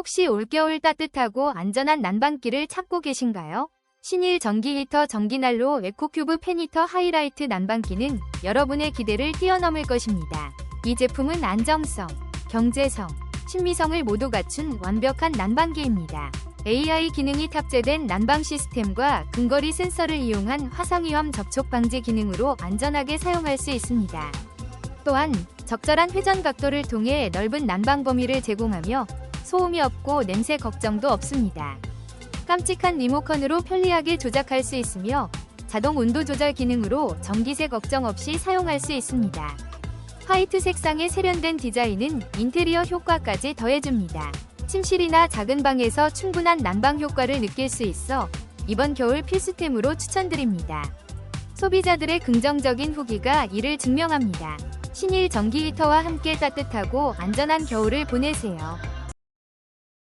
혹시 올겨울 따뜻하고 안전한 난방기를 찾고 계신가요? 신일 전기 히터 전기난로 에코큐브 팬히터 하이라이트 난방기는 여러분의 기대를 뛰어넘을 것입니다. 이 제품은 안정성, 경제성, 신미성을 모두 갖춘 완벽한 난방기입니다. AI 기능이 탑재된 난방 시스템과 근거리 센서를 이용한 화상위험 접촉 방지 기능으로 안전하게 사용할 수 있습니다. 또한 적절한 회전 각도를 통해 넓은 난방 범위를 제공하며 소음이 없고 냄새 걱정도 없습니다. 깜찍한 리모컨으로 편리하게 조작할 수 있으며 자동 온도 조절 기능으로 전기세 걱정 없이 사용할 수 있습니다. 화이트 색상의 세련된 디자인은 인테리어 효과까지 더해줍니다. 침실이나 작은 방에서 충분한 난방 효과를 느낄 수 있어 이번 겨울 필수템으로 추천드립니다. 소비자들의 긍정적인 후기가 이를 증명합니다. 신일 전기 히터와 함께 따뜻하고 안전한 겨울을 보내세요.